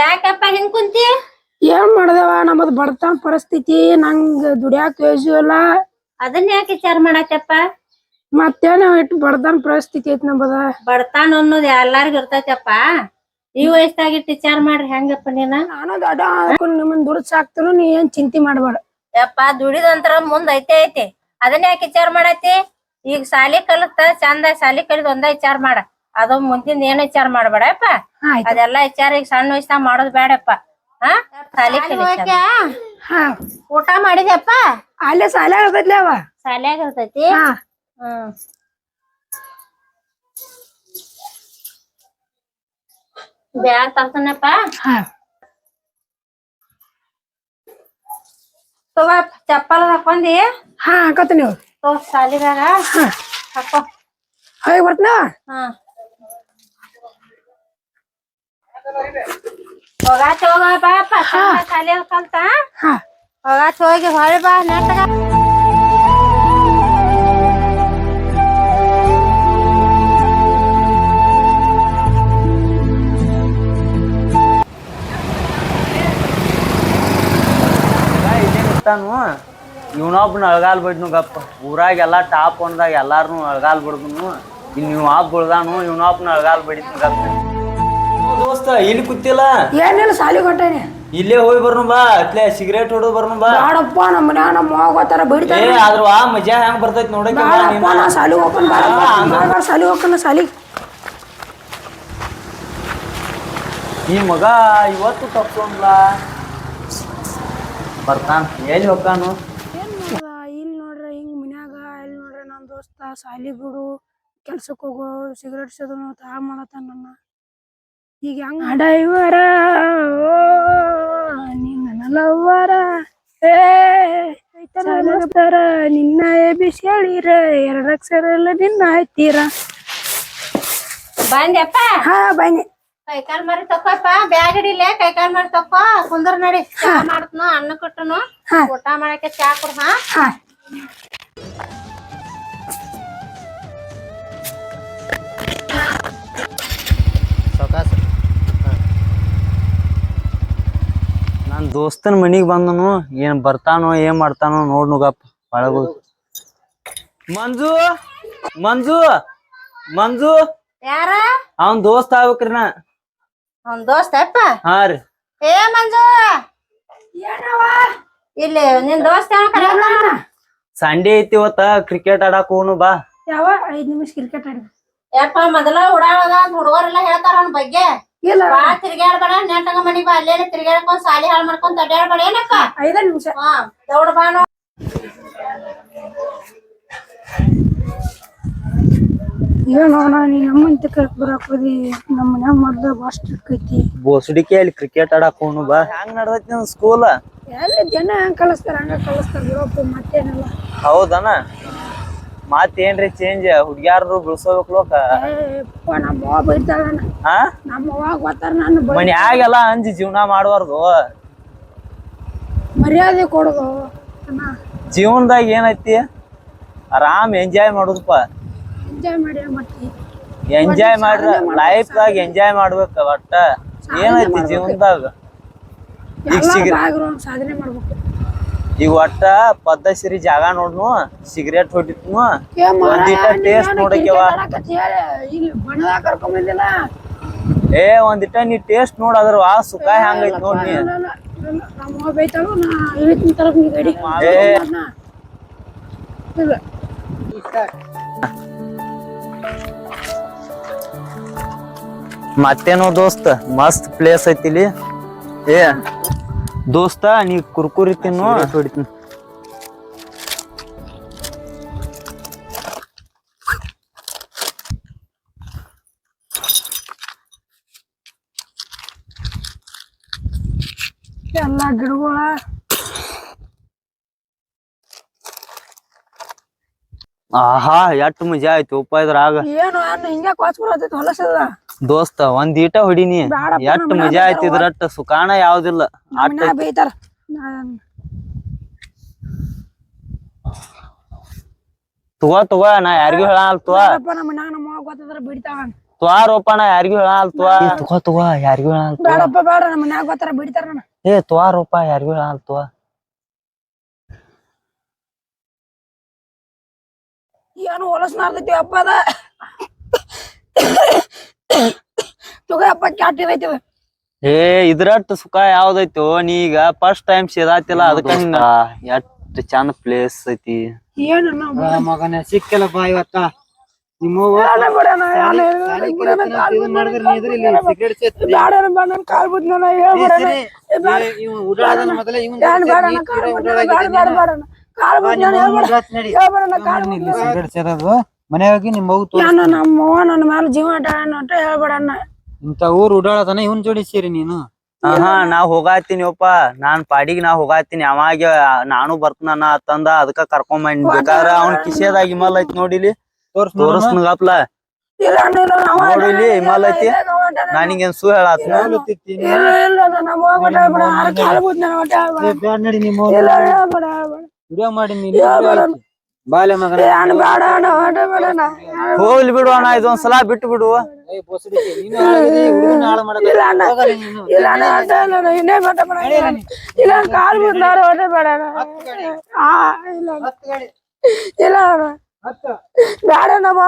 ಯಾಕಪ್ಪ ಹಿಂಗ್ ಕುಂತಿ? ಏನ್ ಮಾಡ್ದವ? ನಮ್ಮದ್ ಬಡತನ ಪರಿಸ್ಥಿತಿ ನಂಗ್ ದುಡಿಯಾಕ ಯೋಜು ಇಲ್ಲ. ಅದನ್ನ ಯಾಕೆ ವಿಚಾರ ಮತ್ತೆ ಮತ್ತೇನ ಇಟ್ ಬಡತನ ಪರಿಸ್ಥಿತಿ ಐತಿ ನಮ್ಮದ ಬಡತಾನ ಅನ್ನೋದು ಎಲ್ಲಾರ್ಗು ಇರ್ತೈತಪ್ಪ. ಈ ವಯಸ್ಸಾಗಿ ಇಟ್ಟು ವಿಚಾರ ಮಾಡ್ರಿ ಹೆಂಗಪ್ಪ ನೀನ? ನಾನು ದೊಡ್ಡ ಹಾಕೊಂಡ್ ನಿಮ್ಮನ್ ದುಡ್ಡು ಸಾಕ್ತರು ನೀ ಏನ್ ಚಿಂತೆ ಮಾಡ್ಬೇಡ. ಯಪ್ಪ ದುಡಿದಂತರ ಮುಂದ್ ಐತೆ ಐತಿ. ಅದನ್ನ ಯಾಕೆ ವಿಚಾರ ಮಾಡತಿ? ಈಗ ಸಾಲಿ ಕಲಿತ ಚಂದ ಸಾಲಿ ಕಲಿತ ಒಂದ ವಿಚಾರ ಮಾಡ. ಅದು ಮುಂದಿನ ಏನ್ ವಿಚಾರ ಮಾಡ್ಬೇಡಪ್ಪ? ಅದೆಲ್ಲ ಅದೆಲ್ಲಾ ವಿಚಾರ ಈಗ ಸಣ್ಣ ವಯಸ್ಸಾಗ ಮಾಡೋದ್ ಬೇಡಪ್ಪ ಹಾ? ಸಾಲಿ ಹಾ. ಊಟ ಮಾಡಿದ್ಯಪ್ಪ? ಅಲ್ಲೇ ಸಾಲ್ಯಾಗ ಇರ್ತೈತ್ಲೆ ಅವ. ಸಾಲ್ಯಾಗ ಇರ್ತೈತಿ ಹಾ. ಹ್ಮ್ ಬ್ಯಾಗ್ ತರ್ತಾನಪ್ಪ ಹಾ. ತಗೋ ಚಪ್ಪಲ್ ಹಾಕೊಂಡಿ. ಹಾ ಹಾಕತ್ತ ನೀವು ತಗೋ ಸಾಲಿ ಬ್ಯಾಗ ಹಾಕೋ. ಹೋಗಿ ಬರ್ತನ? ಹಾ. ಹೋಗಾತ್ ಹೋಗ ಬಾಪ ಸಾಲಿ ಕಲ್ತ ಹಾ ಹೋಗಾತ್ ಹೋಗಿ ಹೊಳಿ ಬಾ ನೆಟ್ಟಗ ಇರ್ತಾನು ಇವನೊಬ್ಬನ ಅಳಗಾಲ್ ಬಿಡ್ನು ಗಪ್ಪ. ಊರಾಗ ಎಲ್ಲಾ ಟಾಪ್ ಒಂದಾಗ ಎಲ್ಲಾರನ್ನು ಅಳಗಾಲ್ ಬಿಡ್ದನು. ಇನ್ನು ಇವ್ ಆಪ್ ಬಿಡ್ದಾನು ಇವನೊಬ್ಬನ ಅಳಗಾಲ್ ಬಿಡಿದ್ನು ಗಪ್ಪ. ದೋಸ್ತ ಇಲ್ಲಿ ಕೂತಿಲ್ಲ ಏನಿಲ್ಲ ಸಾಲಿ ಕೊಟ್ಟೇನಿ ಇಲ್ಲೇ ಹೋಗಿ ಬರ್ನು ಬಾ ಅತ್ಲೇ ಸಿಗರೇಟ್ ಹೊಡೆದು ಬರ್ನು ಬಾ. ಬಾಡಪ್ಪ ನಮ್ಮ ಮನ್ಯಾಗ ನಮ್ಮ ಮಾವ ಏ ಬಿಡ್ತಾರ ಆದ್ರ ಆ ಮಜಾ ಹೆಂಗ್ ಬರ್ತೈತಿ ನೋಡಕ್ಕೆ ಬಾಡಪ್ಪ. ನಾ ಸಾಲಿ ಹೋಗ್ಕೊಂಡ್ ಬೇಡ ಸಾಲಿ ಹೋಗ್ಕೊಂಡ ಸಾಲಿ ಈ ಮಗ ಇವತ್ತು ತಪ್ಕೊಂಡ್ಲ ಬರ್ತಾನ. ಎಲ್ಲಿ ಹೋಗ್ತಾನು? ಇಲ್ಲಿ ನೋಡ್ರಿ ಹಿಂಗ್ ಮನ್ಯಾಗ ಇಲ್ಲಿ ನೋಡ್ರಿ ನಮ್ಮ ದೋಸ್ತ ಸಾಲಿ ಬಿಡು. ಕೆಲ್ಸಕ್ಕೆ ಹೋಗು ಸಿಗರೇಟ್ ಸೇದನು ತಾ ಮಾಡತ್ತ ನನ್ನ. ಈಗ ಹೆಂಗ್ ಡೈವರ ನಿನ್ನ ಲವ್ವರ ಏ ನಿನ್ನ ಎಬಿಸಿ ಹೇಳಿರ ಎರಡು ಅಕ್ಷರ ಎಲ್ಲ ನಿನ್ನ ಆಯ್ತೀರ ಬಂದ್ಯಪ್ಪ? ಹಾ ಬನ್ನಿ. ಕೈಕಾಲ್ ಮಾರಿ ತಕೋಪ್ಪ ಬ್ಯಾಗ್ ಹಿಡಿಲೆ ಕೈಕಾಲ್ ಮಾರಿ ತಕೋ ಕುಂದ್ರ ನಡಿ ಚಾ ಮಾಡ್ತನು ಅನ್ನ ಕೊಟ್ಟನು. ಊಟ ಮಾಡಕ್ಕೆ ಚಾ ಕೊಡು ಹಾ. ಹಾ ನನ್ ದೋಸ್ತನ ಮನಿಗ್ ಬಂದನು ಏನ್ ಬರ್ತಾನೋ ಏನ್ ಮಾಡ್ತಾನೋ ನೋಡ್ ನುಗಪ್ಪ ಒಳಗು. ಮಂಜು ಮಂಜು ಮಂಜು. ಯಾರ? ಅವನ್ ದೋಸ್ತ ಆಗ್ಬೇಕ್ರಿ ನಾ. ಅವನ್ ದೋಸ್ತ ಅಪ್ಪ? ಹಾ ರೀ. ಏ ಮಂಜು! ಇಲ್ಲಿ ನಿನ್ ದೋಸ್ತ ಏನೋ? ಸಂಡೆ ಐತಿ ಇವತ್ತ ಕ್ರಿಕೆಟ್ ಆಡಾಕ ಹೋನು ಬಾ. ಯಾವ? ಐದ್ ನಿಮಿಷ ಕ್ರಿಕೆಟ್ ಆಡಿ. ಯಪ್ಪ ಮೊದಲ ಓಡಾಡೋದ ಹುಡುಗರೆಲ್ಲ ಹೇಳ್ತಾರ ಅವ್ನ ಬಗ್ಗೆ. ಇಲ್ಲ. ಬಾ ತಿರ್ಗ್ಯಾಡ್ಬೇಡ ನೆಟ್ಟಗ ಮನಿ ಬಾ ಅಲ್ಲೇ ತಿರ್ಗ್ಯಾಡ್ಕೊಂಡ್ ಸಾಲಿ ಹಾಳು ಮಾಡ್ಕೊಂಡ್ ಅಡ್ಯಾಡ್ಬೇಡ ಏನಕ್ಕ? ಐದ ನಿಮಿಷ. ಹಾ ದೌಡ್ ಬಾ ನೋಡ್. ಏನೋ ನಾ ನೀ ಅಮ್ಮನ್ ಬರಾಕೋದಿ ನಮ್ಮ ಮನ್ಯಾಗ ಮೊದ್ಲು ಬಾಸ್ಟ್ ಐತಿ. ಬೋಸಡಿಕೆ ಅಲ್ಲಿ ಕ್ರಿಕೆಟ್ ಆಡಕ್ ಬಾ. ಹೆಂಗ್ ನಡ್ದೈತಿ ನನ್ ಸ್ಕೂಲ್ ಎಲ್ಲಿ ಜನ ಹೆಂಗ್ ಕಲಿಸ್ತಾರ ಹಂಗ ಕಲಿಸ್ತಾರ ಮತ್ತೆ ಮತ್ತೇನಲ್ಲ. ಹೌದನ? ಮತ್ತೇನ್ರಿ ಚೇಂಜ್ ಹುಡ್ಗ್ಯಾರು ಬಿಳ್ಸೋಬೇಕು ಲೋಕ. ಮನ್ಯಾಗೆಲ್ಲ ಅಂಜಿ ಜೀವನ ಮಾಡಬಾರ್ದು ಮರ್ಯಾದೆ ಕೊಡೋದು. ಜೀವನದಾಗ ಏನೈತಿ? ಆರಾಮ್ ಎಂಜಾಯ್ ಮಾಡುದಪ್ಪ ಎಂಜಾಯ್ ಮಾಡ್ರ ಲೈಫ್ ದಾಗ ಎಂಜಾಯ್ ಮಾಡ್ಬೇಕ ಒಟ್ಟ. ಏನೈತಿ ಜೀವನದಾಗ? ಈಗ ಸಾಧನೆ ಮಾಡ್ಬೇಕು. ಈಗ ಒಟ್ಟ ಪದ್ಧಸಿರಿ ಜಾಗ ನೋಡ್ನು ಸಿಗರೇಟ್ ಹೊಡಿತ್ನು ಒಂದಿಟ ಟೇಸ್ಟ್ ನೋಡಕ್ಕೆವ ಏ ಒಂದಿಟ ನೀ ಟೇಸ್ಟ್ ನೋಡ ಅದ್ರ ವಾ ಸುಖ ಹೆಂಗೈತ್ ನೋಡ್ ನೀ. ಮತ್ತೇನೋ ದೋಸ್ತ ಮಸ್ತ್ ಪ್ಲೇಸ್ ಐತಿ ಇಲ್ಲಿ. ಏ. ದೋಸ್ತ ನೀ ಕುರ್ಕುರಿ ತಿನ್ನು. ಹೊಡಿತೀನಿ. ಎಲ್ಲ ಗಿಡಗಳ. ಆಹಾ ಎಷ್ಟ್ ಮಜಾ ಆಯ್ತು ಉಪ್ಪ ಇದ್ರಾಗ. ಏನು ಏನು ಹಿಂಗೆ ವಾಚ್ ಬರತೈತಿ ಹೊಲಸದ ದೋಸ್ತ ಒಂದ್ ಈಟ ಹೊಡಿನಿ. ಎಷ್ಟ್ ಮಜಾ ಮನ್ಯಾಗ ಆಯ್ತು ಇದ್ರಟ್ಟ ಸುಖಾನ ಯಾವ್ದಿಲ್ಲ. ನಾ ಬೈತಾರ ನಾನ್- ತಗೋ ತಗೋ ನಾ ಯಾರಿಗೂ ಅವ್ವ ಗೊತ್ತದ್ರ ತ್ವಾರೋಪಣ ಯಾರಿಗೂ ಹೇಳಲ್ ತ್ವಾ ತಗೋ. ತಗೋ ಯಾರಿಗೂ ಹೇಳಲ್ ಬೇಡಪ್ಪ ಬೇಡ ನಮ್ಮ ಮನ್ಯಾಗ ಗೊತ್ತಾರ ಬಿಡ್ತಾರ ಏ ಏ ತ್ವಾರೋಪ ಯಾರಿಗೂ ಹೇಳಲ್ ತ್ವಾ ಏನು ಹೊಲಸ್ ನಾರ್ತೈತಿ ಅಪ್ಪ ಅದ ತಗೋ ಅಪ್ಪ ಕ್ಯಾಟ್ ಇದೈತಿ ಏ ಇದ್ರಟ್ ಸುಖ ಯಾವ್ದೈತೋ ನೀ ಈಗ ಫಸ್ಟ್ ಟೈಮ್ ಸೇದಾತಿಲ್ಲ ಅದಕ್ಕ ಎಷ್ಟು ಚಂದ ಪ್ಲೇಸ್ ಐತಿ? ಏನು ಮಗನ ಸಿಕ್ಕಲ್ಲಪ್ಪ ಇವತ್ತ. ನಿಮ್ಮ ಹೇಳ್ಬಿಡ ಹೇಳ್ಬಿಡಣ ಕಾಲ್ ಬಿದ್ದು ಸಿಗರೇಟ್ ಸೇರೋದು. ಮನೆಯಾಗಿ ನಿಮ್ಮ ಮಗು ತೋರಿಸ್ ನಾನು ನಮ್ಮ ಅವ್ವ ನನ್ನ ಮ್ಯಾಲ ಜೀವ ಅಂತ ಹೇಳ್ಬಿಡಣ ಇಂತ ಊರ್ ಉಡಾಳತನ ಇವನ್ ಜೋಡಿ ಸೇರಿ ನೀನು? ಹಾ ನಾ ಹೋಗಾತೀನಿ ಒಪ್ಪ ನಾನ್ ಪಾಡಿಗೆ ನಾ ಹೋಗಾತೀನಿ. ಅವಾಗ ನಾನು ಬರ್ತನ ತಂದ ಅದಕ್ಕ ಕರ್ಕೊಂಡ್ ಬಂದ್ ಬೇಕಾದ್ರ ಅವ್ನ ಕಿಸೆದಾಗ ಹಿಮಲ್ ಐತಿ ನೋಡಿಲಿ. ತೋರ್ಸ್ ತೋರಸ್ನಗಪ್ಲ ಇಲ್ಲ ನೀನು ನಮ್ಮ ಅವ್ವ ನೋಡು ಇಲ್ಲಿ ಹಿಮಾಲ ಐತಿ. ಇಲ್ಲ ನಮ್ಮ ಅವ್ವ ಇಟ್ಟಾಳ. ನಾನಿಗೇನ್ ಸೂ ಹೇಳಾತ್ನ? ಇಲ್ಲ ಇಲ್ಲ ನಮ್ಮ ಅವ್ವ ಒಟ್ಟ ಹೇಳ್ಬಿಡ ನಾನು ಕಾಲ್ ಬಿದ್ದು ನಾನು ಒಟ್ಟ ಹೇಳ್ಬಿಡ ಬ್ಯಾಡ್ ನಡಿ ನಿಮ್ಮ ಇಲ್ಲ ಹೇಳ್ಬಿಡ ಹೇಳ್ಬಿಡ ವಿಡಿಯೋ ಮಾಡಿ ನೀನು ಬಾಲ್ಯ ಮಗನ. ಹೋಗ್ಲಿ ಬಿಡು ಅಣ್ಣ ಇದೊಂದ್ ಸಲ ಬಿಟ್ಟು ಬಿಡು. ಇಲ್ಲ ಕಾಲ್ ನಾನು ಒಟ್ಟ ಬೇಡ ಅಣ್ಣ. ಆ ಇಲ್ಲ ಅಣ್ಣ. ಹತ್ತು ಇಲ್ಲ ಅಣ್ಣ. ಹತ್ತು. ಬೇಡ ನಮ್ಮ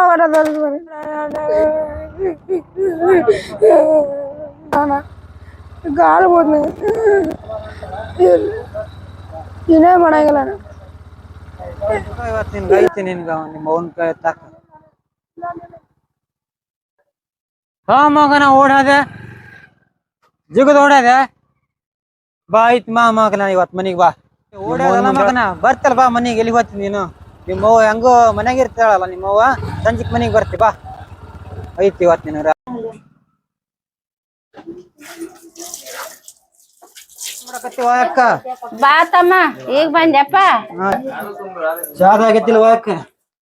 ಗಾಳಿ ಹೋದ್ನ ಇನ್ನೇ ಮಾಡಂಗಿಲ್ಲ ಅಣ್ಣ. ಇವತ್ತು ನಿನ್ಗೆ ಐತಿ ನಿನ್ಗ ನಿಮ್ಮ ಅವನ್ ಕೈ ತಾಕ. ಹಾ ಮಗನ ಓಡಾದೆ. ಜಿಗದ ಓಡಾದೆ. ಬಾ ಐತ್ ಮಾ ಮಗನ ಇವತ್ ಮನಿಗ್ ಬಾ. ಓಡಾದಲ್ಲ ಮಗನ. ಬರ್ತಲ್ಲ ಬಾ ಮನಿಗ್ ಎಲ್ಲಿ ಹೋಗ್ತೀನಿ ನೀನು? ನಿಮ್ಮ ಅವ್ವ ಹೆಂಗೋ ಮನ್ಯಾಗ ಇರ್ತಾಳಲ್ಲ ನಿಮ್ಮ ಅವ್ವ? ಸಂಜಿಕ್ ಮನಿಗ್ ಬರ್ತಿ ಬಾ. ಐತಿ ಇವತ್ ನಿನ್ನ ಮಾಡಕತ್ತಿ ಅಕ್ಕ ಬಾ ತಮ್ಮ ಈಗ ಬಂದ್ಯಪ್ಪ? ಚಾದ ಅಕ್ಕ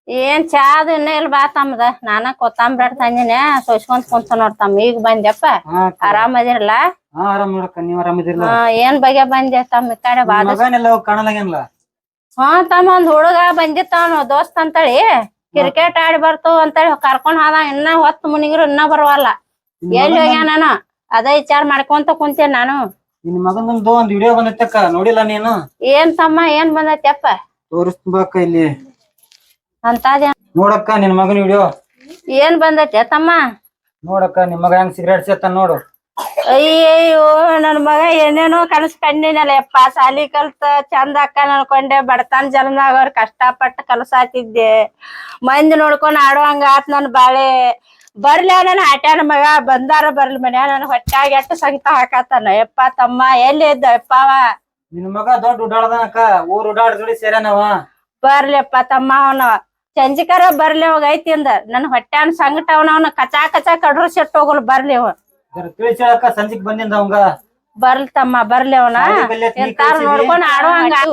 ಏನ್ ಚಾದ ಇನ್ನ ಇಲ್ಲ ಬಾ ತಮ್ಮದ ನಾನ ಕೊತ್ತಂಬ್ರಿ ತಂದಿನ ಸೋಸ್ಕೊಂತ ಕುಂತ ನೋಡ್ತಮ್ಮ ಈಗ ಬಂದ್ಯಪ್ಪ? ಆರಾಮದಿರಲ್ಲ ಆರಾಮ್ ನೋಡಕ್ಕ ನೀವ್ ಏನ್ ಬಗೆ ಬಂದೆ ತಮ್ಮ ಈ ಕಡೆ? ಕಾಣಲಾಗೇನಲ್ಲ ಹಾ ತಮ್ಮ ಒಂದ್ ಹುಡುಗ ಬಂದಿತ್ತಾವ ದೋಸ್ತ್ ಅಂತೇಳಿ. ಕ್ರಿಕೆಟ್ ಆಡಿ ಬರ್ತು ಅಂತೇಳಿ ಕರ್ಕೊಂಡ್ ಹೋದ ಇನ್ನ ಹೊತ್ತು ಮುನಿಗಿರು ಇನ್ನ ಬರವಲ್ಲ. ಎಲ್ಲಿ ಹೋಗ್ಯಾನ ಅದೇ ವಿಚಾರ ಮಾಡ್ಕೊಂತ ಕುಂತೇನ್ ನಾನು. ನಿನ್ ಮಗನದು ಒಂದ್ ವಿಡಿಯೋ ಬಂದೈತಕ್ಕ ನೋಡಿಲ್ಲ ನೀನು? ಏನ್ ತಮ್ಮ ಏನ್ ಬಂದೈತಪ್ಪ ತೋರಿಸ್ಬೇಕ ಇಲ್ಲಿ. ಅಂತ ನೋಡಕ್ಕ ನಿನ್ ಮಗನ ವಿಡಿಯೋ ಏನ್ ಬಂದೈತೆ ತಮ್ಮ? ನೋಡಕ್ಕ ನಿಮ್ ಮಗ ಹೆಂಗ್ ಸಿಗರೇಟ್ ಸೇತ ನೋಡು. ಅಯ್ಯಯ್ಯೋ ನನ್ ಮಗ ಏನೇನೋ ಕನಸ್ ಕಂಡಿನಲ್ಲ ಯಪ್ಪ ಸಾಲಿ ಕಲ್ತ ಚಂದ ಅಕ್ಕ ಅನ್ಕೊಂಡೆ. ಬಡತನ ಜನ್ಮದಾಗ ಅವ್ರ ಕಷ್ಟಪಟ್ಟು ಕಲಸಾತಿದ್ದೆ. ಮಂದಿ ನೋಡ್ಕೊಂಡ್ ಆಡುವಂಗ ಆತ್ ನನ್ ಬಾಳೆ. ಬರ್ಲಿ ನನ್ ಹಟ್ಯಾನ ಮಗ ಬಂದಾರ ಬರ್ಲಿ ಮನ್ಯಾ ನನ್ ಹೊಟ್ಯಾಗ ಎಟ್ಟು ಸಂಗತ ಹಾಕತ್ತಾನ. ಯಪ್ಪ ತಮ್ಮ ಎಲ್ಲಿ ಇದ್ದ ಯಪ್ಪ ಅವ? ನಿನ್ ಮಗ ದೊಡ್ಡ ಉಡಾಳದನಕ್ಕ ಊರ್ ಉಡಾಳ ಜೋಡಿ ಸೇರ್ಯಾನವ. ಬರ್ಲಿಯಪ್ಪ ತಮ್ಮ ಅವನ. ಚಂಜಿಕರ ಬರ್ಲಿ ಅವಾಗ ಐತಿ ಅಂದ. ನನ್ ಹೊಟ್ಯಾನ ಸಂಗಟ ಅವನ ಅವನ ಕಚಾ ಕಚಾ ಕಡ್ರು ಸೆಟ್ ಹೋಗಲ್ ಬರ್ಲಿ ಅವ. ತಿಳಿಸ್ ತಿಳಿಸಿ ಹೇಳಕ್ಕ ಸಂಜಿಗ್ ಬಂದಿಂದ ಅವಂಗ. ಬರ್ಲಿ ತಮ್ಮ ಬರ್ಲಿ ಅವನ ಸಾಲಿ ಕಲ್ಯಾಕ್ ನೀ ಎಂತಾರ? ನೋಡ್ಕೊಂಡ್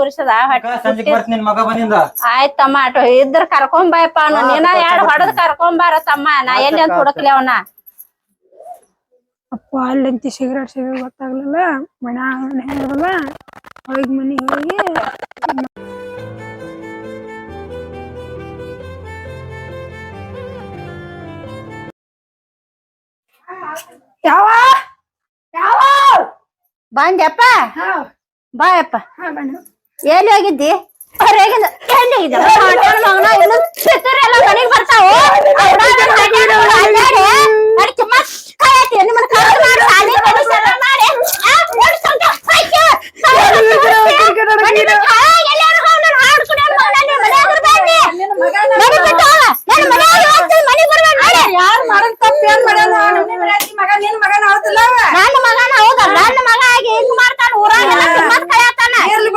ಉರ್ಸದ ನಿನ್ ಮಗ ಬಂದಿಂದ. ಆಯ್ತ್ ತಮ್ಮ ಅಟೋ ಇದ್ರ ಕರ್ಕೊಂಡ್ ಬಾಯಪ್ಪ ನೀನ ಎರಡ್ ಹೊಡದ್ ಕರ್ಕೊಂಡ್ ಬಾರ ತಮ್ಮ ನಾ ಎಲ್ಲಿ ಅಂತ ಹುಡುಕ್ಲಿ ಅವನ. ಅಪ್ಪ ಅಲ್ಲಂತಿ ಸಿಗರೇಟ್ ಸಿಗರೇಟ್ ಗೊತ್ತಾಗ್ಲಿಲ್ಲ. ಮಣ ಹೇಳಿರಲ್ಲ ಹೋಗಿ ಮನೆಗೆ ಹೋಗಿ. ಯಾವ? ಯಾವ? ಬಂದ್ಯಪ್ಪ? ಬಾಯಪ್ಪ. ಎಲ್ಲಿ ಹೋಗಿದ್ದಿ? ಹೊರಗಿಂದ ಎಲ್ಲಿ ಹೋಗಿದ್ದ. ಮನೆಗ್ ಬರ್ತಾವು ನಿಮ್ಮನ್ನ ಕರ್ದು ಮಾಡಿ ಶಾಲಿ ಕಲಿಸೆಲ್ಲ ಮಾಡಿ ಆ, ಓಡ್ಸ್ಕೊಂತ ಹೋಯ್ತು. ಮನೆ ಬಿಟ್ಟು ಹೋಗ್, ಎಲ್ಲಾರು ಹೋಗ್, ನಾನು ಹಾಡ್ ಕುಡಿಯೋನ್ ಮಗನ, ನೀನ್ ಮನ್ಯಾಗ ಇರ್ಬೇಡಿ. ಮನೆ ಬಿಟ್ಟು ಹೋಗ, ನನ್ ಮನ್ಯಾಗ ಇವತ್ತು ಮನೆಗ್ ಬರ್ಬೇಡ ನೋಡಿ. ನನ್ನ ಮಗನ ಹೌದ ನನ್ನ ಮಗ ಆಗಿ ಹಿಂಗ್ ಮಾಡ್ತಾನ ಊರಾಗೆಲ್ಲ ಕಿಮ್ಮತ್ ಕಳ್ಯಾತಾನ ಇವ್ರು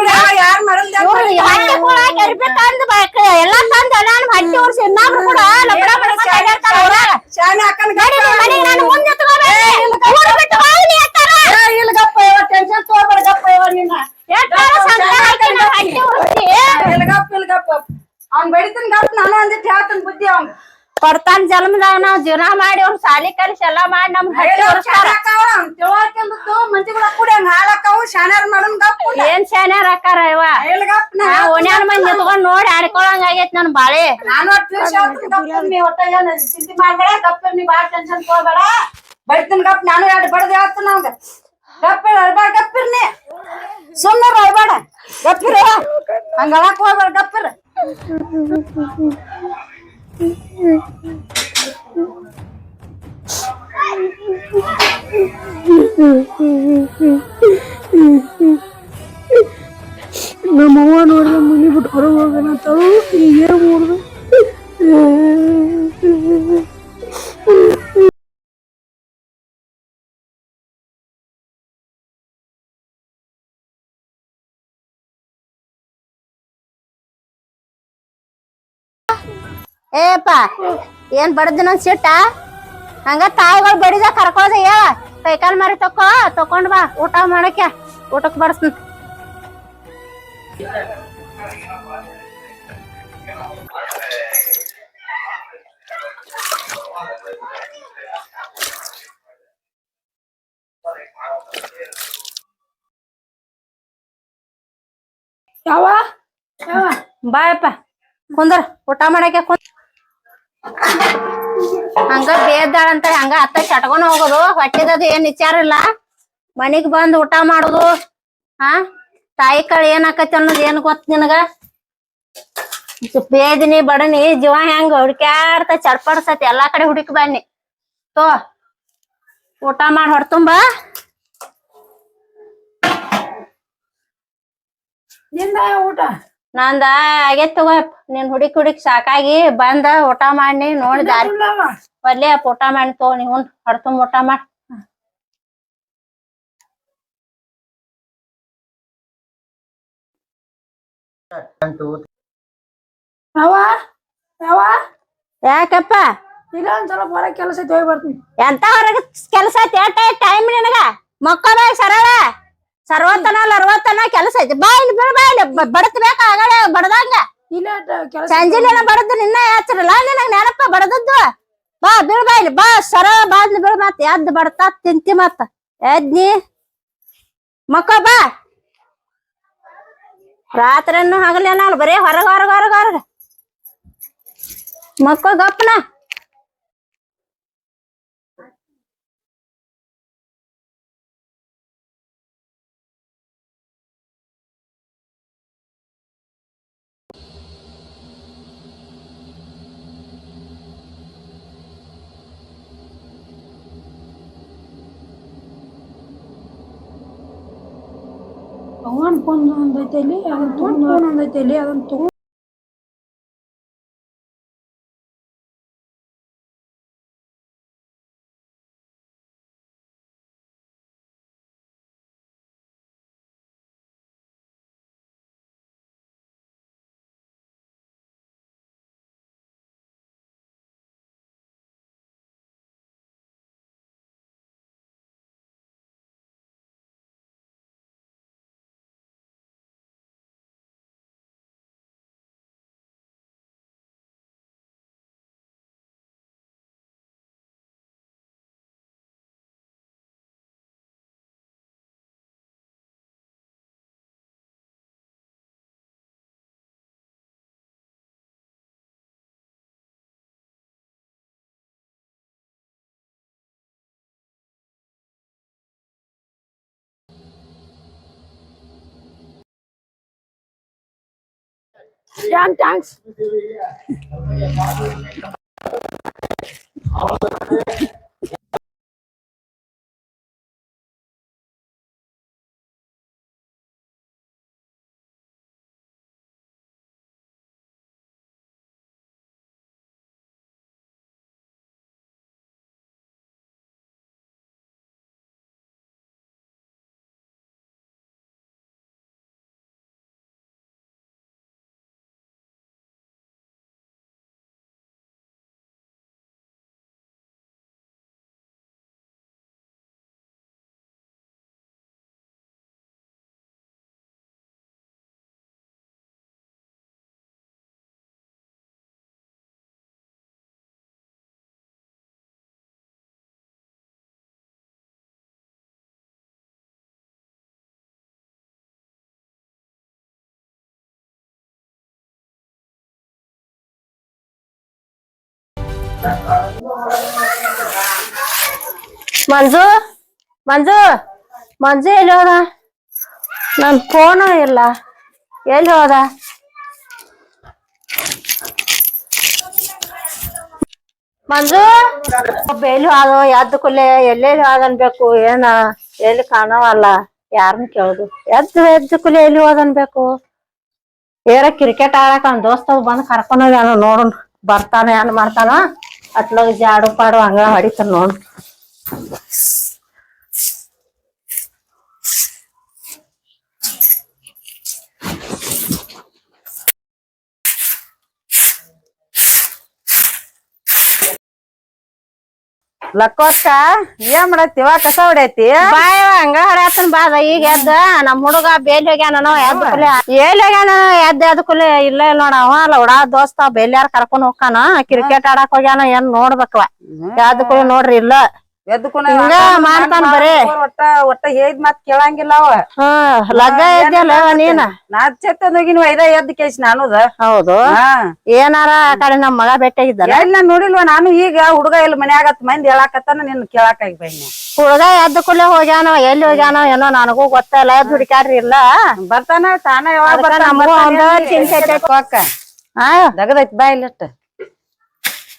ಈ ಹಟ್ಟಿ ಕೂಳಾಗಿ ಅರ್ಬಿ ತಂದ್ ಬ- ಎಲ್ಲ ತಂದ್ ನಾನು ಹಟ್ಟಿ ಉರ್ಸಿ ಇನ್ನೊಬ್ರು ಕೂಡ ಲಪಡ ಮಾಡ್ಕೊಂಡ್ ಅಡ್ಯಾಡ್ತಾರ ಊರಾಗ. ನಡಿ ನಿಮ್ ಮನೆಗ್ ನಾನು ಮುಂದೆ ಎತ್ಕೊಬೇಡ್ರಿ. ಊರ್ ಬಿಟ್ಟು ಹೋಗ್ಲಿ ಅಂತಾರ. ಎಷ್ಟಾರ ಸಂಕಟ ಹಾಕಿ ನಾವ್ ಹಟ್ಟಿ ಉರ್ಸಿ. ಅವ್ನ್ ಬಡಿತನ್ ಗಪ್ ನಾನು ಅಂದಿಟ್ಟು ಹೇಳ್ತಾನ ಬುದ್ಧಿ ಅವ್ನ್ ಕೊಡ್ತಾನ ಜನ್ಮದಾಗ ನಾವ್ ಜೀವನ ಮಾಡಿ ಅವ್ರ ಸಾಲಿ ಕಲಿಸಿ ಎಲ್ಲಾ ಮಾಡಿ ನಮ್ ಏನ್ ಶಾನ್ಯಾರ ಅಕ್ಕಾರ ಇವ? ಓಣ್ಯಾನ ಮಂದಿ ನಿಂತ್ಕೊಂಡ್ ನೋಡಿ ಆಡ್ಕೊಳಂಗ ಆಗೈತ್ ನನ್ ಬಾಳೆ. ನಾನು ನೀ ಒಟ್ಟ ಏನ್ ಚಿಂತೆ ಮಾಡ್ಬೇಡ ಗಪ್ಪ ನೀ ಬಾಳ ಟೆನ್ಷನ್ ತಗೋಬೇಡ. ಬಡ್ತೀನಿ ಗಪ್ ನಾನು ಎರಡು ಬಡ್ದು ಗಪ್ಪ ಅಳ್ಬೇಡ ಗಪ್ಪಿರ್ ನೀ. ಸುಮ್ಮನೆ ಅಳ್ಬೇಡ ಗಪ್ಪಿರ ಹಂಗ ಅಳಕ್ ಹೋಗ್ಬೇಡ ಗಪ್ಪಿರ ನಮ್ಮವ್ವ ನೋಡಿದ್ರೆ ಮನಿ ಬಿಟ್ಟು ಹೊರಗೆ ಹೋಗೋಣ ತಾವು ಈಗ ಏನ್ ಮಾಡುದು? ಏಪ್ಪ ಏನ್ ಬಡದ್ ನನ್ ಸಿಟ್ಟ? ಹಂಗ ತಾಯಿಗಳು ಬಡಿದ ಕರ್ಕೊಳ್ದ ಹೇಳ. ಕೈಕಾಲ್ ಮಾರಿ ತಕೋ ತಕೊಂಡ್ ಬಾ. ಊಟ ಮಾಡಕ್ಕೆ. ಊಟಕ್ ಬಡಸ್ತೀನಿ. ಯಾವ? ಬಾಯಪ್ಪ. ಕುಂದ್ರ ಊಟ ಮಾಡಕ್ಕೆ ಕುಂದ್ ಹಂಗ ಬೇದ್ದಾಳ ಅಂತ ಹಂಗ ಅತ್ತ ಚಟ್ಕೊಂಡ್ ಹೋಗೋದು. ಹೊಟ್ಟೆದದು ಏನ್ ವಿಚಾರ ಇಲ್ಲ. ಮನಿಗ್ ಬಂದ್ ಊಟ ಮಾಡುದು. ಹಾ? ತಾಯಿ ಕಳ್ ಏನ್ ಆಕತಿ ಅನ್ನೋದು ಏನ್ ಗೊತ್ತ ನಿನಗ? ಬೇದಿನಿ, ಬಡನಿ, ಜೀವ ಹೆಂಗ ಹುಡ್ಕ್ಯಾಡ್ತ ಚಡ್ಪಡ್ಸತಿ. ಎಲ್ಲಾ ಕಡೆ ಹುಡುಕಿ ಬನ್ನಿ. ತೋ, ಊಟ ಮಾಡಿ ಹೊಡ್ತುಂಬ ಊಟ? ನಂದ ಆಗೇತ್ ತಗೋ ನೀನ್ ಹುಡುಕ್ ಹುಡುಕ್ ಸಾಕಾಗಿ ಬಂದ ಊಟ ಮಾಡಿ ನೋಡಿ ದಾರಿ. ಒಲ್ಲೆ ಊಟ ಮಾಡಿ ತಗೋ ನೀವು ಹೊಡ್ತುಂಬ ಊಟ ಮಾಡ್. ಯಾಕಪ್ಪ? ಇಲ್ಲ ಒಂದ್ ಸ್ವಲ್ಪ ಹೊರಗೆ ಕೆಲಸ ಹೋಗಿ ಬರ್ತೀನಿ. ಎಂತ ಹೊರಗ ಕೆಲಸ ಟೈಮ್ ನಿನಗ? ಮಕ್ಕಳ ಸರಳ. ಸರ್ವತನ ಲರ್ವತನ ಕೆಲಸ ಐತಿ. ಬಾ ಇಲ್ಲಿ ಬೀಳ್ ಬಾ ಇಲ್ಲಿ. ಬಡತ್ ಬೇಕ ಆಗಲೇ ಬಡದಂಗ. ಇಲ್ಲ ಕೆಲಸ ಸಂಜೆಲಿನ ಬಡದ್ ನಿನ್ನ ಹಚ್ಚರಲ್ಲ ನಿನಗ ನೆನಪ ಬಡದದ್ದು. ಬಾ ಬೀಳ್ ಬಾ ಇಲ್ಲಿ. ಬಾ ಸರ ಬಾದ್ಲಿ ಬೀಳ್ ಮತ್ತ ಎದ್ದು ಬಡತಾ ತಿಂತಿ ಮತ್ತ ಎದ್ನಿ ಮಕ್ಕ ಬಾ. ರಾತ್ರಿನು ಹಗಲೇನ ಬರೇ ಬರೀ ಹೊರಗ ಹೊರಗ ಹೊರಗ ಹೊರಗ. ಮಕ್ಕ ಗಪ್ಪನ ಫೋನ್ ಒಂದೈತೆ ಇಲ್ಲಿ ಅದನ್ನ ತಗೊಂಡ್ ಒಂದ್ ಒಂದೈತೆ ಇಲ್ಲಿ ಅದನ್ನ ತಗೊಂಡ್ Ja, und Danks. ಮಂಜು ಮಂಜು ಮಂಜು ಎಲ್ಲಿ ಹೋದ? ನನ್ ಫೋನು ಇಲ್ಲ. ಎಲ್ಲಿ ಹೋದ? ಮಂಜು ಎಲ್ಲಿ ಹೋದ? ಎದ್ದು ಕುಲೆ ಎಲ್ಲೆಲ್ಲಿ ಹೋದ ಅನ್ಬೇಕು? ಏನ, ಎಲ್ಲಿ ಕಾಣವಲ್ಲ? ಯಾರನ್ನ ಕೇಳುದು? ಎದ್ದು ಎದ್ದು ಕುಲೆ ಎಲ್ಲಿ ಹೋದ ಅನ್ಬೇಕು? ಏರ ಕ್ರಿಕೆಟ್ ಆಡಕ ಅವ್ನ ದೋಸ್ತ ಬಂದ್ ಕರ್ಕೊಂಡೋಗ್ಯಾನ ನೋಡೋಣ ನೋಡು ಬರ್ತಾನ, ಏನ್ ಮಾಡ್ತಾನ? ಅಟ್ಲಾಗ ಜಾಡು ಪಾಡು ಹಂಗ ಹೊಡಿತಾನ ಲಕ್ಕೋಕ್ಕ ಏನ್ ಮಾಡತ್ತಿವ ಕಸ ಹೊಡೈತಿ? ಬಾಯ್ ಹಂಗ ಹರಾತನ್ ಬಾದ ಈಗ ಎದ್ದ, ನಮ್ ಹುಡುಗ ಬೇಲಿ ಹೋಗ್ಯಾನ ಎದ್ದ ಕುಲೆ ಎಲ್ಲಿ ಹೋಗ್ಯಾನ, ಎದ್ದ ಎದ್ದ ಕುಲೆ ಇಲ್ಲ ಇಲ್ಲ ಅವ. ಲೌಡ ದೋಸ್ತ, ಬೇಲ್ಯಾರ ಕರ್ಕೊಂಡ್ ಹೋಗ್ಕಾನ ಕ್ರಿಕೆಟ್ ಆಡಕ್ ಹೋಗ್ಯಾನ, ಏನ್ ನೋಡ್ಬೇಕವ ಎದ್ದ ಕುಲೆ ನೋಡ್ರಿ, ಇಲ್ಲ. ಹಿಂಗ ಮಾಡ್ತಾನ ಬರೇ. ಒಟ್ಟ ಒಟ್ಟ ಹೇಳಿದ್ ಮತ್ ಕೇಳಂಗಿಲ್ಲ ಅವ. ಲಗ್ಗ ಇದ್ಯಲ್ಲ ನೀನ? ನಾ ಚೆತ್ತಂದೋಗಿನ ಐದ ಎದ್ದು ಕೇಸ್ ನಾನುದ. ಹೌದು. ಏನಾರ ಕಡೆ ನಮ್ ಮಗ ಬೆಟ್ಟಾಗಿದ್ದಲ್ಲ ಇಲ್ಲ ನೋಡಿಲ್ವ ನಾನು ಈಗ ಹುಡುಗ ಎಲ್ಲಿ ಮನ್ಯಾಗತ್ ಮಂದಿ ಹೇಳಾಕತ್ತಾನ ನಿನ್ ಕೇಳಾಕಾಗಿ ಬನ್ನಿ ಹುಡುಗ ಎದ್ದ ಕೂಡಲೇ ಹೋಗ್ಯಾನ ಎಲ್ಲಿ ಹೋಗ್ಯಾನ ಏನೋ ನನಗೂ ಗೊತ್ತಲ್ಲ ದುಡಿಕಾರ್ರಿ ಹುಡುಕ್ಯಾಡ್ರಿ ಇಲ್ಲ? ಬರ್ತಾನ ತಾನ ಯಾವಾಗ ಬರ್ತಾನ. ಚಿಂತೆ ದಗದೈತ್ ಬಾ ಇಲ್ಲಟ್ಟ.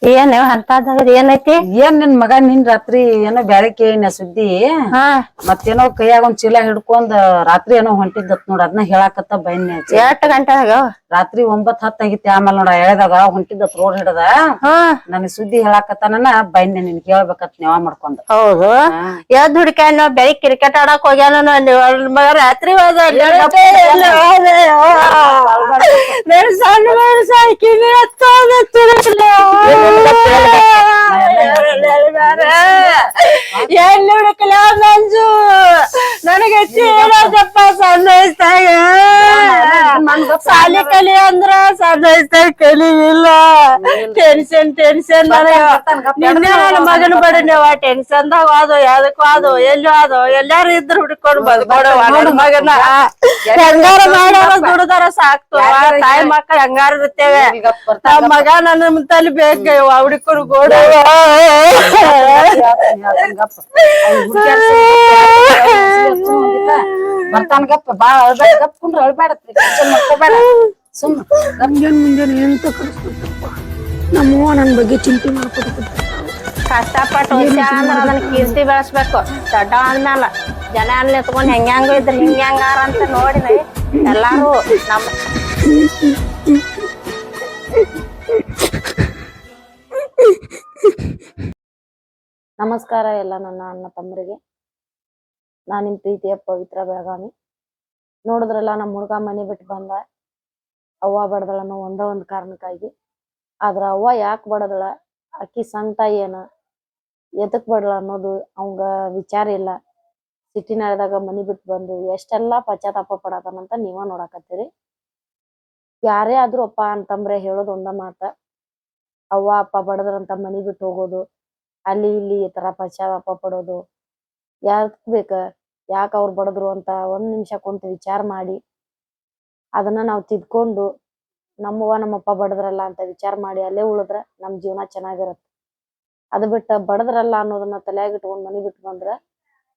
ಏನ್ ಅಂತದ್ ಏನೈತಿ ಏನ್ ನಿನ್ ಮಗ ನಿನ್ ರಾತ್ರಿ ಏನೋ ಬ್ಯಾರೆ ಕೇಳಿನ ಸುದ್ದಿ ಹಾ ಮತ್ತೇನೋ ಕೈಯಾಗ ಒಂದ್ ಚೀಲ ಹಿಡ್ಕೊಂಡ್ ರಾತ್ರಿ ಏನೋ ಹೊಂಟಿದ್ದತ್ ನೋಡ ಅದನ್ನ ಹೇಳಾಕತ್ತ ಬೈನ್ ಎಷ್ಟ್ ಗಂಟೆಗ ರಾತ್ರಿ ಒಂಬತ್ ಹತ್ತ್ ಆಗಿತ್ತು ಆಮೇಲೆ ನೋಡ ಎಳೆದಾಗ ಹೊಂಟಿದ್ದತ್ ರೋಡ್ ಹಿಡದ ಹಾ ನನಗ್ ಸುದ್ದಿ ಹೇಳಾಕತ್ತಾನ ಬೈನ್ ನಿನ್ ಕೇಳ್ಬೇಕತ್ ನೆವ ಮಾಡ್ಕೊಂಡ್ ಹೌದು ಎದ್ ಹುಡ್ಕ್ಯಾನ ಬೆಳಿಗ್ಗೆ ಕ್ರಿಕೆಟ್ ಆಡಕ್ ಹೋಗ್ಯಾನ ಮಗ ರಾತ್ರಿ ಹೋದ ಸಣ್ಣ పిల్లలు ಎಲ್ಲಿ ಹುಡುಕಲ ಮಂಜು ನನಗೆ ಚೀಲದಪ್ಪ ಸಣ್ಣ ವಯಸ್ಸಾಗ ಸಾಲಿ ಕಲಿ ಅಂದ್ರ ಸಣ್ಣ ವಯಸ್ಸಾಗ ಕಲಿಯಿಲ್ಲ ಟೆನ್ಷನ್ ಟೆನ್ಷನ್ ನನಗ ನಿನ್ನೆ ನನ್ನ ಮಗನ ಬಡನೇವ ಟೆನ್ಷನ್ ದಾಗ ಅದು ಯಾವ್ದಕ್ಕೂ ಅದು ಎಲ್ಲೋ ಅದು ಎಲ್ಲಾರು ಇದ್ರು ಹುಡ್ಕೊಂಡು ಬದುಕೊಡವ ನನ್ನ ಮಗನ. ಹೆಂಗಾರ ಮಾಡೋ ದುಡಿದಾರ ಸಾಕ್ತು. ತಾಯಿ ಮಕ್ಕಳು ಹೆಂಗಾರ ಇರ್ತೇವೆ. ನಮ್ಮ ಮಗ ನನ್ನ ತಲೆ ಬೇಕು ಹುಡುಕರು ಗೋಡ. ಬರ್ತಾನ ಗಪ್ಪ ಬಾ ಅಳ್ಬೇಡ ಗಪ್ ಕುಂದ್ರ ಅಳ್ಬೇಡ ಮಾಡ್ಕೋಬೇಡ ಸುಮ್ ಮುಂಜಾನೆ ಮುಂಜಾನೆ ಎಂತ ಕಳಿಸ್ಕೊಟ್ಟಪ್ಪ ನಮ್ಮವ್ವ ನನ್ನ ಬಗ್ಗೆ ಚಿಂತೆ ಮಾಡ್ಕೊತ ಕಷ್ಟಪಟ್ಟು ಅಂದ್ರೆ ಅಂದ್ರ ಅದನ್ನ ಕೀರ್ತಿ ಬೆಳೆಸ್ಬೇಕು ದೊಡ್ಡ ಅಂದ್ಮೇಲೆ ಜನ ಅಲ್ಲಿ ನಿಂತ್ಕೊಂಡ್ ಹೆಂಗ್ಯಾಂಗ ಇದ್ರ ಹಿಂಗ್ಯಾಂಗಾರ ಅಂತ ನೋಡಿನಿ ಎಲ್ಲಾರು ನಮ್ಮ ನಮಸ್ಕಾರ ಎಲ್ಲ ನನ್ನ ಅಣ್ಣ ತಮ್ಮರಿಗೆ. ನಾನು ನಿಮ್ಮ ಪ್ರೀತಿಯ ಪವಿತ್ರ ಬೆಳಗಾವಿ. ನೋಡಿದ್ರಲ್ಲ ನಮ್ಮ ಹುಡುಗ ಮನೆ ಬಿಟ್ಟು ಬಂದ. ಅವ್ವ ಬಡದಳ ಅನ್ನೋ ಒಂದ ಒಂದು ಕಾರಣಕ್ಕಾಗಿ. ಆದ್ರ ಅವ್ವ ಯಾಕೆ ಬಡದಳ? ಅಕ್ಕಿ ಸಂಕಟ ಏನ? ಎದಕ್ ಬಡಳ ಅನ್ನೋದು ಅವಂಗ ವಿಚಾರ ಇಲ್ಲ. ಸಿಟಿನದಾಗ ಮನಿ ಬಿಟ್ಟು ಬಂದು ಎಷ್ಟೆಲ್ಲಾ ಪಶ್ಚಾತ್ತಾಪ ಪಡತಾನಂತ ನೀವ ನೋಡಾಕತ್ತೀರಿ. ಯಾರೇ ಆದ್ರೂ ಅಪ್ಪ ಅಂತಂದ್ರೆ ಹೇಳೋದು ಒಂದ ಮಾತ. ಅವ್ವ, ಅಪ್ಪ ಬಡದ್ರಂತ ಮನಿ ಬಿಟ್ಟು ಹೋಗೋದು. ಅಲ್ಲಿ ಇಲ್ಲಿ ಈ ತರ ಪಶ್ಚಾತ್ತಾಪ ಪಡೋದು. ಯಾಕ್ ಬೇಕ? ಯಾಕ ಅವ್ರು ಬಡದ್ರು ಅಂತ ಒಂದ್ ನಿಮಿಷ ಕುಂತು ವಿಚಾರ ಮಾಡಿ. ಅದನ್ನ ನಾವು ತಿದ್ಕೊಂಡು ನಮ್ಮವ್ವ, ನಮ್ಮಪ್ಪ ಬಡದ್ರಲ್ಲ ಅಂತ ವಿಚಾರ ಮಾಡಿ ಅಲ್ಲೇ ಉಳಿದ್ರ ನಮ್ ಜೀವನ ಚೆನ್ನಾಗಿರತ್ತೆ. ಅದ್ ಬಿಟ್ಟ ಬಡದ್ರಲ್ಲ ಅನ್ನೋದನ್ನ ತಲೆಯಾಗ ಇಟ್ಕೊಂಡ್ ಮನಿ ಬಿಟ್ಟು ಬಂದ್ರ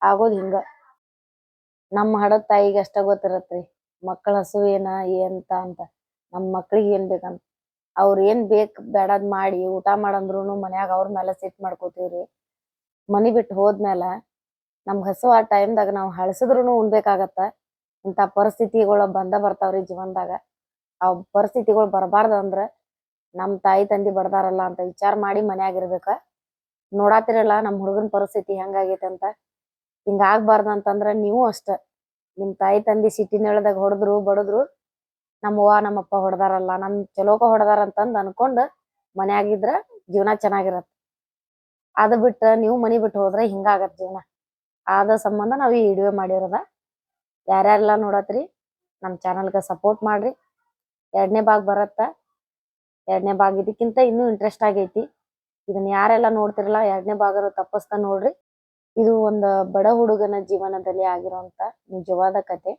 ಆಗೋದ್ ಹಿಂಗ. ನಮ್ಮ ಹಡದ ತಾಯಿಗೆ ಅಷ್ಟ ಗೊತ್ತಿರತ್ರಿ. ಮಕ್ಕಳ ಹಸುವೇನ ಅಂತ. ನಮ್ ಮಕ್ಳಿಗೆ ಏನ್ ಬೇಕಂತ. ಅವ್ರ ಏನ್ ಬೇಕ್ ಬೇಡದ್ ಮಾಡಿ ಊಟ ಮಾಡಂದ್ರುನು ಮನ್ಯಾಗ ಅವ್ರ ಮೇಲೆ ಸಿಟ್ ಮಾಡ್ಕೋತೀವ್ರಿ. ಮನಿ ಬಿಟ್ಟು ಹೋದ್ಮೇಲೆ ನಮ್ಗ್ ಹಸು ಆ ಟೈಮ್ದಾಗ ನಾವ್ ಹಳಸಿದ್ರುನು ಉಣ್ಬೇಕಾಗತ್ತ. ಇಂಥ ಪರಿಸ್ಥಿತಿಗಳು ಬಂದ ಬರ್ತಾವ್ರಿ ಜೀವನದಾಗ. ಆ ಪರಿಸ್ಥಿತಿಗಳು ಬರಬಾರ್ದು ಅಂದ್ರ ನಮ್ ತಾಯಿ ತಂದಿ ಬಡದಾರಲ್ಲ ಅಂತ ವಿಚಾರ ಮಾಡಿ ಮನ್ಯಾಗ ಇರ್ಬೇಕ. ನೋಡಾತಿರಲ್ಲ ನಮ್ ಹುಡುಗನ ಪರಿಸ್ಥಿತಿ ಹೆಂಗಾಗೈತೆ ಅಂತ. ಹಿಂಗ ಆಗ್ಬಾರ್ದು ಅಂತಂದ್ರ ನೀವು ಅಷ್ಟ. ನಿಮ್ ತಾಯಿ ತಂದಿ ಸಿಟಿನೊಳದಾಗ ಹೊಡೆದ್ರು ಬಡದ್ರು ನಮ್ಮವ್ವ, ನಮ್ಮಪ್ಪ ಹೊಡೆದಾರಲ್ಲ ನಮ್ ಚಲೋಕ ಹೊಡೆದಾರ ಅಂತಂದ್ ಅನ್ಕೊಂಡ್ ಮನ್ಯಾಗಿದ್ರ ಜೀವನ ಚೆನ್ನಾಗಿರತ್ತ ಅದ್ ಬಿಟ್ಟ ನೀವು ಮನಿ ಬಿಟ್ಟು ಹೋದ್ರೆ ಹಿಂಗಾಗತ್ ಜೀವನ. ಆದ ಸಂಬಂಧ ನಾವ್ ಈ ವಿಡಿಯೋ ಮಾಡಿರೋದ. ಯಾರ್ಯಾರೆಲ್ಲ ನೋಡತ್ರಿ, ನಮ್ ಚಾನಲ್ಗೆ ಸಪೋರ್ಟ್ ಮಾಡ್ರಿ. ಎರಡನೇ ಭಾಗ ಬರತ್ತ. ಎರಡನೇ ಭಾಗ ಇದಕ್ಕಿಂತ ಇನ್ನೂ ಇಂಟ್ರೆಸ್ಟ್ ಆಗೈತಿ. ಇದನ್ನ ಯಾರೆಲ್ಲ ನೋಡ್ತಿರಲ್ಲ, ಎರಡನೇ ಭಾಗರು ತಪ್ಪಸ್ತ ನೋಡ್ರಿ. ಇದು ಒಂದು ಬಡ ಹುಡುಗನ ಜೀವನದಲ್ಲಿ ಆಗಿರುವಂತ ನಿಜವಾದ ಕತೆ.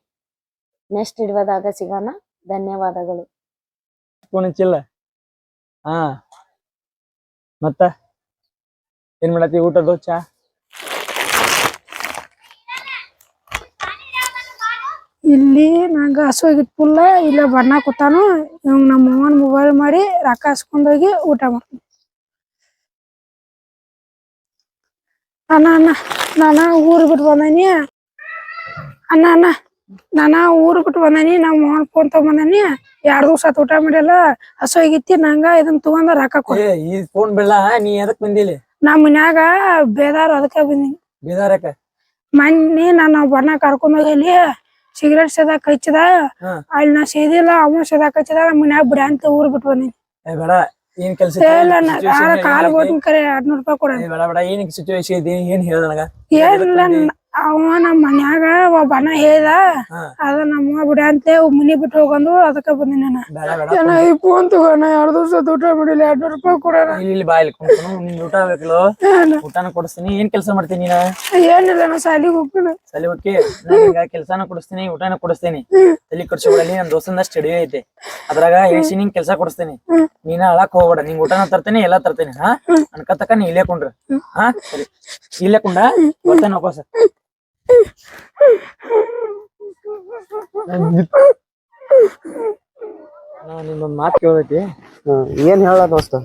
ನೆಕ್ಸ್ಟ್ ಹಿಡಿಯೋದಾಗ ಸಿಗೋಣ. ಧನ್ಯವಾದಗಳು. ಕುಣಿಚಿಲ್ಲ ಹಾ. ಮತ್ತ? ಏನ್ ಮಾಡತ್ತಿ ಊಟದ ಚಾ ಇಲ್ಲಿ ನಂಗ ಹಸುವಾಗಿತ್ತು ಫುಲ್ಲ ಇಲ್ಲ ಬಣ್ಣ ಕೂತಾನು. ಇವಾಗ ನಮ್ಮ ಅವ್ವನ್ ಮೊಬೈಲ್ ಮಾಡಿ ರೊಕ್ಕ ಹಸ್ಕೊಂಡೋಗಿ ಊಟ ಮಾಡ್ತೀನಿ. ಅಣ್ಣ ಅಣ್ಣ ನಾನ ಊರು ಬಿಟ್ಟು ಬಂದನಿ. ಅಣ್ಣ ಅಣ್ಣ. ನಾನ ಊರ್ ಬಿಟ್ಟು ಬಂದನಿ ನಾವ್ ಅವ್ವನ್ ಫೋನ್ ತಗೊಂಬಂದನಿ ಎರಡ್ ದಿವ್ಸ ಆತ್ ಊಟ ಮಾಡಿಲ್ಲ ಹಸುವಾಗಿತ್ತಿ ನಂಗ ಇದನ್ ತಗೊಂಡ ರೊಕ್ಕ ಕೊಡ ಏ ಈ ಫೋನ್ ಬಿಡ್ಲ ನೀ ಎದಕ್ ಬಂದಿಲಿ? ನಮ್ ಮನ್ಯಾಗ ಬೇದಾರು ಅದಕ್ಕೆ ಬಂದಿನಿ. ಮನ್ನಿ ಮೊನ್ನೆ ನಾನು ಬಣ್ಣ ಕರ್ಕೊಂಡ್ ಹೋಗಿ ಸಿಗರೇಟ್ ಸೇದ ಕಚ್ಚದ? ಹಾ. ಅಲ್ಲಿ ನಾ ಸೇದಿಲ್ಲ ಅವ ಸೇದ ಹಚ್ಚಿದ ನಮ್ ಮನ್ಯಾಗ ಬಿಡ ಅಂತ ಊರ್ ಬಿಟ್ಟು ಬಂದಿನಿ. ಏ ಬೇಡ ಏನ್ ಕೆಲ್ಸ ಇಲ್ಲ ನಾ ಕಾಲ್ ಹೋಗ್ತೀನಿ ಕರೆ ಎರಡ್ನೂರ್ ರೂಪಾಯಿ ಕೊಡ ಬೇಡ ಬೇಡ ಏನ್ ಸಿಚುವೇಶನ್ ಇದೆ ಏನ್ ಹೇಳ್ದ ನನಗ? ಏನಿಲ್ಲ ನ- ಅವ ನಮ್ಮ ಮನ್ಯಾಗ ಒಬ್ಬನ ಹೇಳ್ದ. ಅದ ನಮ್ಮ ಬಿಡ ಅಂತ ಮನಿ ಬಿಟ್ಟು ಹೋಗಂದು ಅದಕ್ಕ ಬಂದಿನಿ ನಾನು. ಈ ಫೋನ್ ತಗೋಣ ಎರಡ್ ದಿವ್ಸ ಊಟ ಮಾಡಿಲ್ಲ ಎರಡ್ನೂರ್ ರೂಪಾಯಿ ಕೊಡೋಣ. ಇಲ್ಲಿ ಬಾಯಿ ಬಾ ಇಲ್ಲಿ ಕುಂತ್ಕೊನು ನಿನ್ ಊಟ ಬೇಕಲ್ಲ? ಊಟನ ಕೊಡಿಸ್ತೀನಿ. ಏನ್ ಕೆಲಸ ಮಾಡ್ತೀನಿ ನೀನ? ಏನಿಲ್ಲ ನಾ ಶಾಲಿಗೆ ಹೋಗ್ತೀನಿ. ಶಾಲಿ ಹೋಗಿ? ನಾನೀಗ ಕೆಲ್ಸಾನ ಕೊಡಿಸ್ತೀನಿ ಊಟನ ಕೊಡಿಸ್ತೀನಿ. ತಲೆ ಕಡ್ಸ್ಕೊಡಲಿ ನನ್ ದೋಸ್ತಂದ ಸ್ಟಡಿ ಐತೆ. ಅದ್ರಾಗ ಇಳಿಸಿ ನಿಂಗ್ ಕೆಲ್ಸ ಕೊಡಿಸ್ತೀನಿ. ನೀನ ಅಳಕ್ ಹೋಗ್ಬೇಡ. ನಿಂಗ್ ಊಟನ ತರ್ತೇನೆ ಎಲ್ಲಾ ತರ್ತೇನೆ ಹಾ? ಅನ್ಕತಕ್ಕ ನೀ ಇಲ್ಲೇ ಕುಂಡ್ರ ಹಾ? ಸರಿ. ಇಲ್ಲೇ ಕುಂಡ? ಬರ್ತೇನೆ ವಾಪಸ್. ನಿನ್ನೊಂದ್ ಮಾತು ಕೇಳೈತಿ ಏನ್ ಹೇಳ ದೋಸ್ತ?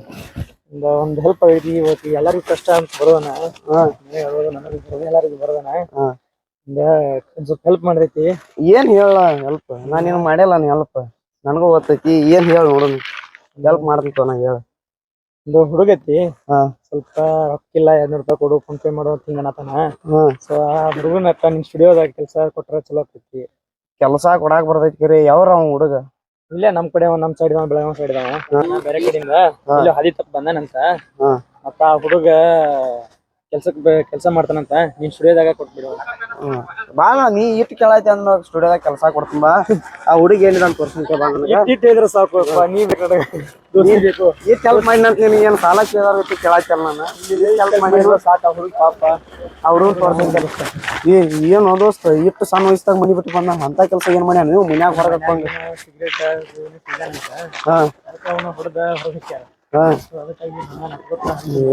ಒಂದ್ ಹೆಲ್ಪ್ ಆಗೈತಿ ಇವತ್ತು ಎಲ್ಲರಿಗೂ ಕಷ್ಟ ಅಂತ ಬರೋದನ ಹೇಳೋದು ನನಗೂ ಬರೋದು ಎಲ್ಲರಿಗೂ ಬರೋದನ ಒಂದ ಸ್ವಲ್ಪ ಹೆಲ್ಪ್ ಮಾಡೈತಿ ಏನ್ ಹೇಳ ಹೆಲ್ಪ್ ನಾನು ಏನು ಮಾಡಿಲ್ಲ ನೀ ಹೆಲ್ಪ್ ನನಗೂ ಗೊತ್ತೈತಿ ಏನ್ ಹೇಳ ನೋಡೋಣ ಹೆಲ್ಪ್ ಮಾಡ್ದಂತ ನಾ ಹೇಳ. ಒಂದು ಹುಡುಗತಿ ಹಾ. ಸ್ವಲ್ಪ ರೊಕ್ಕಿಲ್ಲ ಎರಡ್ನೂರು ರೂಪಾಯಿ ಕೊಡು ಫೋನ್ ಪೇ ಮಾಡೋ ತಿಂಗನತನ ಅನ್ನತಾನ. ಹ್ಮ್ ಸೊ ಆ ಹುಡುಗನ ಹತ್ರ ನಿಮ್ ಸ್ಟುಡಿಯೋದಾಗ ಕೆಲಸ ಕೊಟ್ರ ಚಲೋ ಆಗ್ತೈತಿ. ಕೆಲಸ ಕೊಡಾಕ್ ಬರ್ತೈತಿ ರೀ ಯಾವ್ರ ಅವ ಹುಡುಗ? ಇಲ್ಲೇ ನಮ್ ಕಡೆ ಒಂದ್ ನಮ್ ಸೈಡ್ ಬೆಳಗಾವ್ ಸೈಡ್ ಬೇರೆ ಕಡೆಯಿಂದ. ಇಲ್ಲ ಹಾದಿ ತಪ್ಪ ಬಂದಾನಂತ. ಹಾ. ಮತ್ತ ಆ ಹುಡುಗ ಕೆಲ್ಸಕ್ ಕೆಲಸ ಮಾಡ್ತಾನಂತ. ನೀನ್ ಸ್ಟುಡಿಯೋದಾಗ ಕೊಟ್ಬಿಡು ಹ್ಮ್. ಬಾ ನಾ ನೀ ಇಟ್ಟು ಕೇಳೈತಿ ಅಂದ್ರೆ ಸ್ಟುಡಿಯೋದಾಗ ಕೆಲಸ ಕೊಡ್ತೀನಿ ಬಾ ಆ ಹುಡುಗಿ ಏನಿದೆ ಅಂತ ತೋರ್ಸ್ಕೊಂತ ಬಾ ನನಗೆ. ಹೇಳಿದ್ರೆ ಸಾಕು ನೀ ಬೇಕಾದಾಗ ದೋಸ್ತಿ ಬೇಕು. ಇಟ್ಟು ಹೆಲ್ಪ್ ಮಾಡಿ ಅಂತ ನಿನಗೆ ಏನ್ ಸಾಲ ಕೇಳಾರ ಇಟ್ಟು ಕೇಳಾಯ್ತಲ್ಲ ನಾನು? ಹೆಲ್ಪ್ ಮಾಡಿ ಸಾಕು ಆ ಹುಡುಗ ಪಾಪ ಅವ್ರು ತೋರ್ಸ್ಕೊಂತ ಏ ಏನು ದೋಸ್ತ ಇಟ್ಟು ಸಣ್ಣ ವಯಸ್ಸಾಗ ಮನಿ ಬಿಟ್ಟು ಬಂದ ಅಂತ ಕೆಲಸ ಏನ್ ಮಾಡ್ಯಾನ ನೀವು ಮನ್ಯಾಗ ಹೊರಗೆ ಹಾಕೊಂಡು ಸಿಗರೇಟ್ ಹಾ. ಅದಕ್ಕೆ ಅವನು ಹೊಡೆದ ಹೊರಗೆ ಹಾ. ಅದಕ್ಕಾಗಿ ನಾನು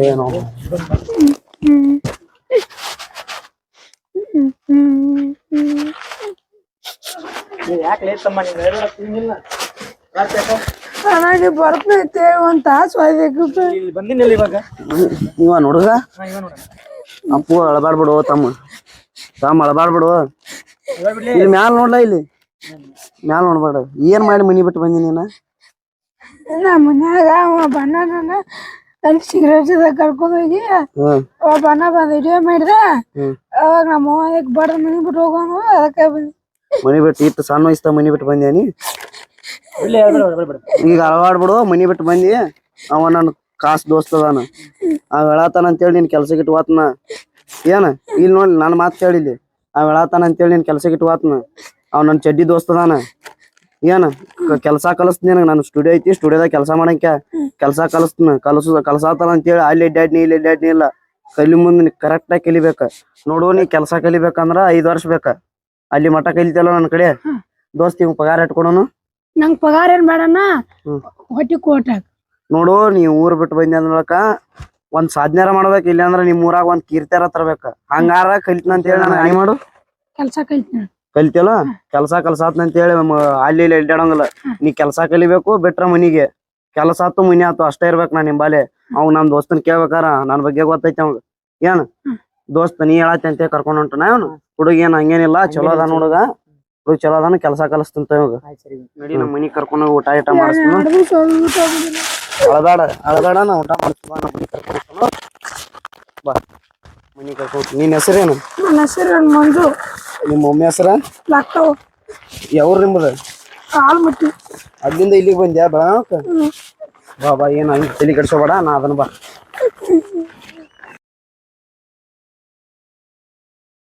ಏನು. ನನಗೆ ಬರ್ತೈತೆ ಒಂದ್ ತಾಸು ಇಲ್ಲಿ ಬಂದಿನಿಲ್ಲ ಇವಾಗ? ನೋಡುಗ? ಇವ ನೋಡ. ಅಪ್ಪು ಅಳಬಾಡ್ಬಿಡು ತಮ್ಮ. ತಮ್ಮ ಅಳಬಾಡ್ಬಿಡು. ಇಲ್ಲಿ ಮ್ಯಾಲ ನೋಡ್ಲ ಇಲ್ಲಿ? ಮ್ಯಾಲ ನೋಡ್ಬೇಡ. ಏನ್ ಮಾಡಿ ಮನಿ ಬಿಟ್ಟು ಬಂದಿ ನೀನ? ನಮ್ಮ ಮನ್ಯಾಗ ಬಣ್ಣ ಅಲ್ಲಿ ಸಿಗರೇಟ್ ಕರ್ಕೊಂಡ್ ಹೋಗಿ ಅವ ಬಣ್ಣ ಬಂದ್ ವಿಡಿಯೋ ಮಾಡಿದ. ಅವಾಗ ನಮ್ಮ ಅವ್ವ ಬಡ್ದ ಮನಿ ಬಿಟ್ಟು ಹೋಗೋನು ಅದಕ್ಕೆ ಬಂದಿ. ಮನಿ ಬಿಟ್ಟು ಇತ್ತು ಸಣ್ಣ ವಯಸ್ಸ ಮನಿ ಬಿಟ್ಟು ಬಂದೇನಿ ಈಗ ಅಳವಾಡ್ ಬಿಡು. ಈಗ ಅಳಬಾಡ್ಬಿಡು ಮನಿ ಬಿಟ್ಟು ಬಂದಿ. ಅವ ನನ್ನ ಕಾಸ್ ದೋಸ್ತ ಅದಾನ. ಆ ಹೇಳತಾನ ಅಂತೇಳಿ ನಿನ್ ಕೆಲ್ಸಕ್ಕೆ ಇಟ್ಟು ಹೋತ್ನ. ಏನ? ಇಲ್ಲಿ ನೋಡಿ ನನ್ನ ಮಾತು ಕೇಳಿಲ್ಲಿ ಆ ಹೇಳತಾನ ಅಂತೇಳಿ ನಿನ್ ಕೆಲ್ಸ ಇಟ್ಟು ಹೋತ್ನ. ಅವ್ ನನ್ನ ಚಡ್ಡಿ ದೋಸ್ತ ಅದಾನ. ಏನ ಕೆಲಸ ಕಲಿಸ್ತೀನಿ ನನಗೆ. ನಾನು ಸ್ಟುಡಿಯೋ ಐತಿ ಸ್ಟುಡಿಯೋದಾಗ ಕೆಲಸ ಮಾಡಂಕ ಕೆಲಸ ಕಲಿಸ್ತೀನಿ ಕಲಸು ಅಂತ ಅಂತೇಳಿ ಅಲ್ಲಿ ಎಡ್ಡಾಡ್ನಿ ಇಲ್ಲಿ ಎಡ್ಡಾಡ್ನಿ ಇಲ್ಲ. ಕಲಿ ಮುಂದೆ ಕರೆಕ್ಟಾಗಿ ಕಲಿಬೇಕ. ನೋಡು ನೀ ಕೆಲಸ ಕಲಿಬೇಕಂದ್ರ ಐದ್ ವರ್ಷ ಬೇಕ. ಅಲ್ಲಿ ಮಠ ಕಲಿತಲ್ಲ ನನ್ನ ಕಡೆ. ದೋಸ್ತಿ ಇವ್ ಪಗಾರ ಇಟ್ಕೊಡೋನು ನಂಗ್ ಪಗಾರ ಏನ್ ಬೇಡಣ್ಣ. ಹೊಟ್ಟಿ ಕೋಟಾಕ ನೋಡು ನೀ ಊರ್ ಬಿಟ್ಟು ಬಂದಿ ಅಂದ್ರಕ ಒಂದ್ ಸಾಧನೆರ ಮಾಡ್ಬೇಕು ಇಲ್ಲಾಂದ್ರ ನಿಮ್ ಊರಾಗ ಒಂದ್ ಕೀರ್ತಿಯಾರ ತರ್ಬೇಕ ಹಂಗಾರ ಕಲಿತ ಅಂತ ಹೇಳಿ ನಾನು ಮಾಡು. ಕೆಲಸ ಕಲ್ತೀನಿ ಕಲಿತಿಯಲ್ಲ? ಕೆಲಸ ಕೆಲಸ ಅಂತ ಹೇಳಿ ಅಲ್ಲಿ ಇಲ್ಲಿ ಅಡ್ಡಾಡಂಗಿಲ್ಲ. ನೀ ಕೆಲಸ ಕಲಿಬೇಕು ಬಿಟ್ರ ಮನಿಗೆ. ಕೆಲಸ ಆತು ಮನಿ ಆತು ಅಷ್ಟೇ ಇರ್ಬೇಕು ನಾ ನಿಂಬಾಲೆ ಅವ್ ನಮ್ ದೋಸ್ತನ್ ಕೇಳ್ಬೇಕಾರ ನನ್ ಬಗ್ಗೆ ಗೊತ್ತೈತಿ ಅವ್ ಏನ್? ದೋಸ್ತ ನೀ ಹೇಳತ್ತೆ ಅಂತ ಕರ್ಕೊಂಡ್ ಹೊಂಟ ಅವನು. ಹುಡುಗ ಏನ್ ಹಂಗೇನಿಲ್ಲ ಚಲೋ ಅದಾನ ಹುಡುಗ. ಹುಡುಗ ಚಲೋ ಅದಾನ ಕೆಲಸ ಕಲಿಸ್ತಂತ ಇವಾಗ. ನಡಿ ನಮ್ಮ ಮನಿ ಕರ್ಕೊಂಡ್ ಊಟ ಊಟ ಮಾಡಿಸ್ತೀನಿ ಅಳದಾಡ ಅಳದಾಡ ನಾ ಊಟ ಮಾಡ್ತೀನಿ ಬಾ, ಮನಿ ಕರ್ಕೊಂಡ್ ನಿನ್ನ ಹೆಸರೇನು? ನನ್ನ ಹೆಸರು ಮಂಜು? ನಿಮ್ಮ ಮಮ್ಮಿ ಹೆಸರ? ಲಕ್ಕವ್. ಯಾವ್ರ ನಿಮ್ಮದು? ಆಲ್ಮಟ್ಟಿ. ಮುಟ್ಟಿ ಅಲ್ಲಿಂದ ಇಲ್ಲಿಗೆ ಬಂದ್ಯಾ? ಬಾ ಬಾ ಬಾ ಏನು ಹಂಗೆ ತಲೆ ಕೆಡಿಸೋಬೇಡ ನಾ ಅದನ್ನ ಬಾ.